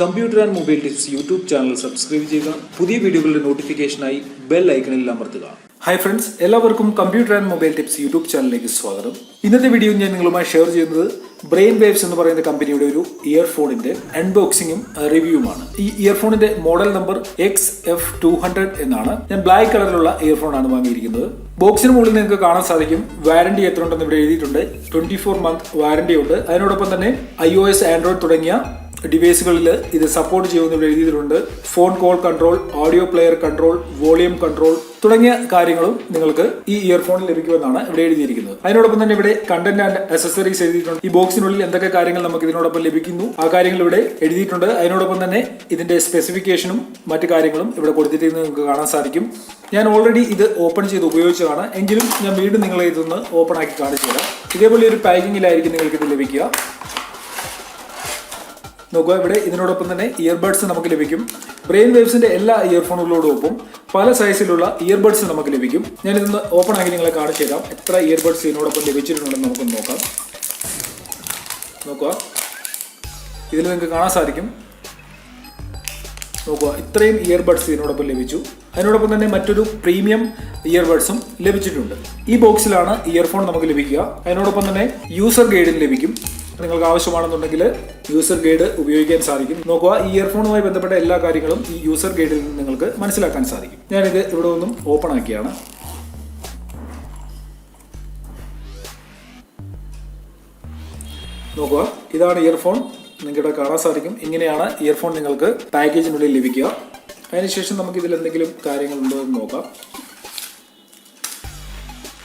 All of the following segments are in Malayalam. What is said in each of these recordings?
Computer and mobile tips YouTube channel subscribe ചെയ്യുക. പുതിയ വീഡിയോകളുടെ നോട്ടിഫിക്കേഷനായി ബെൽ ഐക്കണിൽ അമർത്തുക. ഹായ് ഫ്രണ്ട്സ് എല്ലാവർക്കും computer and mobile tips YouTube ചാനലിലേക്ക് സ്വാഗതം. ഇന്നത്തെ വീഡിയോ ഞാൻ നിങ്ങളുമായി ഷെയർ ചെയ്യുന്നത് ബ്രെയിൻ വേവ്സ് എന്ന് പറയുന്ന കമ്പനിയുടെ ഒരു ഇയർഫോണിന്റെ അൺബോക്സിംഗും റിവ്യൂവുമാണ് ഈ ഇയർഫോണിന്റെ model number X F two hundred എന്നാണ്. ഞാൻ ബ്ലാക്ക് കളറിലുള്ള ഇയർഫോൺ ആണ് വാങ്ങിയിരിക്കുന്നത്. ബോക്സിന് മുകളിൽ നിങ്ങൾക്ക് കാണാൻ സാധിക്കും വാരണ്ടി എത്ര ഉണ്ടെന്ന് ഇവിടെ എഴുതിയിട്ടുണ്ട്. ട്വന്റി ഫോർ മന്ത് വാരണ്ടി ഉണ്ട്. അതിനോടൊപ്പം തന്നെ ഐ ഒ എസ് ആൻഡ്രോയിഡ് തുടങ്ങിയ ഡിവൈസുകളിൽ ഇത് സപ്പോർട്ട് ചെയ്യുമെന്ന് ഇവിടെ എഴുതിയിട്ടുണ്ട് phone call control audio player control volume control തുടങ്ങിയ കാര്യങ്ങളും നിങ്ങൾക്ക് ഈ ഇയർഫോണിൽ ലഭിക്കുമെന്നാണ് ഇവിടെ എഴുതിയിരിക്കുന്നത്. അതിനോടൊപ്പം തന്നെ ഇവിടെ കണ്ടന്റ് ആൻഡ് അസസറീസ് എഴുതിയിട്ടുണ്ട്. ഈ ബോക്സിനുള്ളിൽ എന്തൊക്കെ കാര്യങ്ങൾ നമുക്ക് ഇതിനോടൊപ്പം ലഭിക്കുന്നു ആ കാര്യങ്ങൾ ഇവിടെ എഴുതിയിട്ടുണ്ട്. അതിനോടൊപ്പം തന്നെ ഇതിന്റെ സ്പെസിഫിക്കേഷനും മറ്റു കാര്യങ്ങളും ഇവിടെ കൊടുത്തിരിക്കുന്നത് നിങ്ങൾക്ക് കാണാൻ സാധിക്കും. ഞാൻ ഓൾറെഡി ഇത് ഓപ്പൺ ചെയ്ത് ഉപയോഗിച്ചതാണ്. എങ്കിലും ഞാൻ വീണ്ടും നിങ്ങളെ ഇതൊന്ന് ഓപ്പൺ ആക്കി കാണിച്ചു തരാം. ഇതേപോലെ ഒരു പാക്കിങ്ങിലായിരിക്കും നിങ്ങൾക്ക് ഇത് ലഭിക്കുക. നോക്കുക ഇവിടെ ഇതിനോടൊപ്പം തന്നെ ഇയർബഡ്സ് നമുക്ക് ലഭിക്കും. ബ്രെയിൻ വേവ്സിന്റെ എല്ലാ ഇയർഫോണുകളോടൊപ്പം പല സൈസിലുള്ള ഇയർബഡ്സ് നമുക്ക് ലഭിക്കും. ഞാൻ ഇതൊന്ന് ഓപ്പൺ ആക്കി നിങ്ങളെ കാണിച്ചു തരാം. എത്ര ഇയർബഡ്സ് ഇതിനോടൊപ്പം ലഭിച്ചിട്ടുണ്ടെന്ന് നമുക്ക് നോക്കാം. നോക്കുക. ഇതിൽ നിങ്ങൾക്ക് കാണാൻ സാധിക്കും. നോക്കുക ഇത്രയും ഇയർബഡ്സ് ഇതിനോടൊപ്പം ലഭിച്ചു. അതിനോടൊപ്പം തന്നെ മറ്റൊരു പ്രീമിയം ഇയർബഡ്സും ലഭിച്ചിട്ടുണ്ട്. ഈ ബോക്സിലാണ് ഇയർഫോൺ നമുക്ക് ലഭിക്കുക. അതിനോടൊപ്പം തന്നെ യൂസർ ഗൈഡും ലഭിക്കും. നിങ്ങൾക്ക് ആവശ്യമാണെന്നുണ്ടെങ്കിൽ യൂസർ ഗൈഡ് ഉപയോഗിക്കാൻ സാധിക്കും. നോക്കുക ഈ ഇയർഫോണുമായി ബന്ധപ്പെട്ട എല്ലാ കാര്യങ്ങളും ഈ യൂസർ ഗൈഡിൽ നിന്ന് നിങ്ങൾക്ക് മനസ്സിലാക്കാൻ സാധിക്കും. ഞാനിത് ഇവിടെ ഒന്നും ഓപ്പൺ ആക്കിയാണ്. നോക്കുക ഇതാണ് ഇയർഫോൺ നിങ്ങളുടെ കാണാൻ സാധിക്കും. ഇങ്ങനെയാണ് ഇയർഫോൺ നിങ്ങൾക്ക് പാക്കേജിനുള്ളിൽ ലഭിക്കുക. അതിനുശേഷം നമുക്ക് ഇതിൽ എന്തെങ്കിലും കാര്യങ്ങളുണ്ടോ എന്ന് നോക്കാം.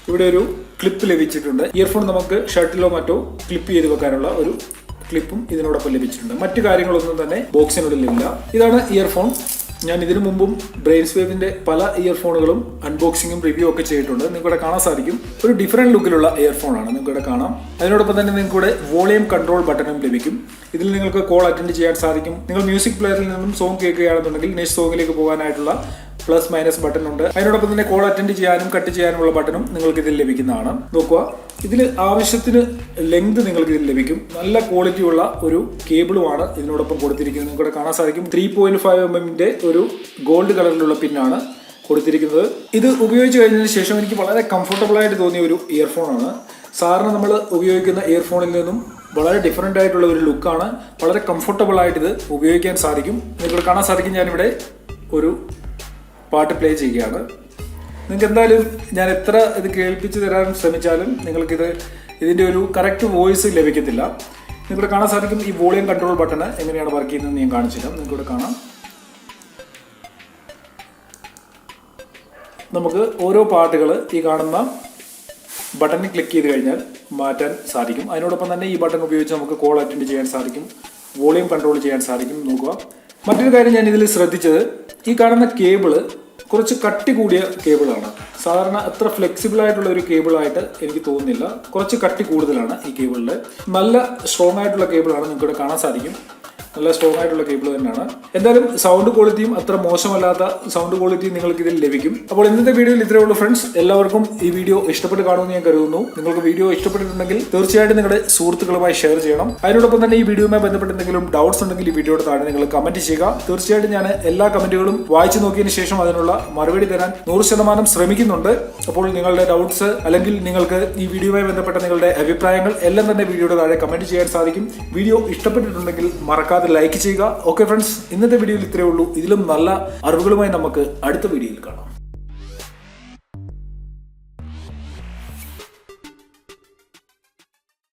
ഇവിടെ ഒരു ക്ലിപ്പ് ലഭിച്ചിട്ടുണ്ട്. ഇയർഫോൺ നമുക്ക് ഷർട്ടിലോ മറ്റോ ക്ലിപ്പ് ചെയ്ത് വെക്കാനുള്ള ഒരു ക്ലിപ്പും ഇതിനോടൊപ്പം ലഭിച്ചിട്ടുണ്ട്. മറ്റു കാര്യങ്ങളൊന്നും തന്നെ ബോക്സിനുള്ളിലില്ല ഇതാണ് ഇയർഫോൺ ഞാൻ ഇതിനു മുമ്പും ബ്രെയിൻസ് വേവിന്റെ പല ഇയർഫോണുകളും അൺബോക്സിങ്ങും റിവ്യൂ ഒക്കെ ചെയ്തിട്ടുണ്ട്. നിങ്ങൾക്കിവിടെ കാണാൻ സാധിക്കും. ഒരു ഡിഫറെന്റ് ലുക്കിലുള്ള ഇയർഫോൺ ആണ്. നിങ്ങൾക്കിവിടെ കാണാം. അതിനോടൊപ്പം തന്നെ നിങ്ങൾക്കിവിടെ വോളിയം കൺട്രോൾ ബട്ടണും ലഭിക്കും. ഇതിൽ നിങ്ങൾക്ക് കോൾ അറ്റൻഡ് ചെയ്യാൻ സാധിക്കും. നിങ്ങൾ മ്യൂസിക് പ്ലെയറിൽ നിന്നും സോങ് കേൾക്കുകയാണെന്നുണ്ടെങ്കിൽ നെക്സ്റ്റ് സോങ്ങിലേക്ക് പോകാനായിട്ടുള്ള പ്ലസ് മൈനസ് ബട്ടൺ ഉണ്ട്. അതിനോടൊപ്പം തന്നെ കോൾ അറ്റൻഡ് ചെയ്യാനും കട്ട് ചെയ്യാനുമുള്ള ബട്ടണും നിങ്ങൾക്ക് ഇതിൽ ലഭിക്കുന്നതാണ്. നോക്കുക. ഇതിൽ ആവശ്യത്തിന് ലെങ്ത് നിങ്ങൾക്ക് ഇതിൽ ലഭിക്കും. നല്ല ക്വാളിറ്റി ഉള്ള ഒരു കേബിളുമാണ് ഇതിനോടൊപ്പം കൊടുത്തിരിക്കുന്നത്. നിങ്ങൾക്ക് കാണാൻ സാധിക്കും. ത്രീ പോയിന്റ് ഫൈവ് എം ഒരു ഗോൾഡ് കളറിലുള്ള പിന്നാണ് കൊടുത്തിരിക്കുന്നത്. ഇത് ഉപയോഗിച്ച് കഴിഞ്ഞതിന് ശേഷം എനിക്ക് വളരെ കംഫർട്ടബിൾ ആയിട്ട് തോന്നിയ ഒരു ഇയർഫോൺ ആണ്. സാറിന് നമ്മൾ ഉപയോഗിക്കുന്ന ഇയർഫോണിൽ നിന്നും വളരെ ഡിഫറെന്റ് ആയിട്ടുള്ള ഒരു ലുക്കാണ് വളരെ കംഫർട്ടബിൾ ആയിട്ട് ഇത് ഉപയോഗിക്കാൻ സാധിക്കും. നിങ്ങൾക്ക് കാണാൻ സാധിക്കും. ഞാനിവിടെ ഒരു പാട്ട് പ്ലേ ചെയ്യുകയാണ്. നിങ്ങൾക്ക് എന്തായാലും ഞാൻ എത്ര ഇത് കേൾപ്പിച്ച് തരാൻ ശ്രമിച്ചാലും നിങ്ങൾക്കിത് ഇതിന്റെ ഒരു കറക്റ്റ് വോയിസ് ലഭിക്കത്തില്ല. നിങ്ങൾക്കിവിടെ കാണാൻ സാധിക്കും ഈ വോളിയം കൺട്രോൾ ബട്ടൺ എങ്ങനെയാണ് വർക്ക് ചെയ്യുന്നതെന്ന് ഞാൻ കാണിച്ചു തരാം. നിങ്ങൾക്കിവിടെ കാണാം. നമുക്ക് ഓരോ പാട്ടുകൾ ഈ കാണുന്ന ബട്ടണിൽ ക്ലിക്ക് ചെയ്ത് കഴിഞ്ഞാൽ മാറ്റാൻ സാധിക്കും. അതിനോടൊപ്പം തന്നെ ഈ ബട്ടൺ ഉപയോഗിച്ച് നമുക്ക് കോൾ അറ്റൻഡ് ചെയ്യാൻ സാധിക്കും. വോളിയം കൺട്രോൾ ചെയ്യാൻ സാധിക്കും നോക്കുക. മറ്റൊരു കാര്യം ഞാൻ ഇതിൽ ശ്രദ്ധിച്ചത് ഈ കാണുന്ന കേബിൾ കുറച്ച് കട്ടി കൂടിയ കേബിളാണ്. സാധാരണ അത്ര ഫ്ലെക്സിബിൾ ആയിട്ടുള്ള ഒരു കേബിളായിട്ട് എനിക്ക് തോന്നുന്നില്ല. കുറച്ച് കട്ടി കൂടുതലാണ് ഈ കേബിളിൽ നല്ല സ്ട്രോങ് ആയിട്ടുള്ള കേബിളാണ് നിങ്ങൾക്ക് ഇവിടെ കാണാൻ സാധിക്കും. നല്ല സ്ട്രോങ് ആയിട്ടുള്ള കേബിൾ തന്നെയാണ്. എന്തായാലും സൗണ്ട് ക്വാളിറ്റിയും അത്ര മോശമല്ലാത്ത സൗണ്ട് ക്വാളിറ്റി നിങ്ങൾക്ക് ഇതിൽ ലഭിക്കും. അപ്പോൾ ഇന്നത്തെ വീഡിയോയിൽ ഇത്രയേ ഉള്ളൂ ഫ്രണ്ട്സ് എല്ലാവർക്കും ഈ വീഡിയോ ഇഷ്ടപ്പെട്ട് കാണുമെന്ന് ഞാൻ കരുതുന്നു. നിങ്ങൾക്ക് വീഡിയോ ഇഷ്ടപ്പെട്ടിട്ടുണ്ടെങ്കിൽ തീർച്ചയായിട്ടും നിങ്ങളുടെ സുഹൃത്തുക്കളുമായി ഷെയർ ചെയ്യണം. അതിനോടൊപ്പം തന്നെ ഈ വീഡിയോയുമായി ബന്ധപ്പെട്ട് എന്തെങ്കിലും ഡൗട്ട്സ് ഉണ്ടെങ്കിൽ ഈ വീഡിയോയുടെ താഴെ നിങ്ങൾ കമന്റ് ചെയ്യുക. തീർച്ചയായിട്ടും ഞാൻ എല്ലാ കമന്റുകളും വായിച്ചു നോക്കിയതിന് ശേഷം അതിനുള്ള മറുപടി തരാൻ നൂറ് ശതമാനം ശ്രമിക്കുന്നുണ്ട്. അപ്പോൾ നിങ്ങളുടെ ഡൗട്ട്സ് അല്ലെങ്കിൽ നിങ്ങൾക്ക് ഈ വീഡിയോയുമായി ബന്ധപ്പെട്ട നിങ്ങളുടെ അഭിപ്രായങ്ങൾ എല്ലാം തന്നെ വീഡിയോയുടെ താഴെ കമന്റ് ചെയ്യാൻ സാധിക്കും. വീഡിയോ ഇഷ്ടപ്പെട്ടിട്ടുണ്ടെങ്കിൽ മറക്കാതെ ലൈക്ക് ചെയ്യുക. ഓക്കെ ഫ്രണ്ട്സ് ഇന്നത്തെ വീഡിയോയിൽ ഇത്രയേ ഉള്ളൂ. ഇതിലും നല്ല അറിവുകളുമായി നമുക്ക് അടുത്ത വീഡിയോയിൽ കാണാം.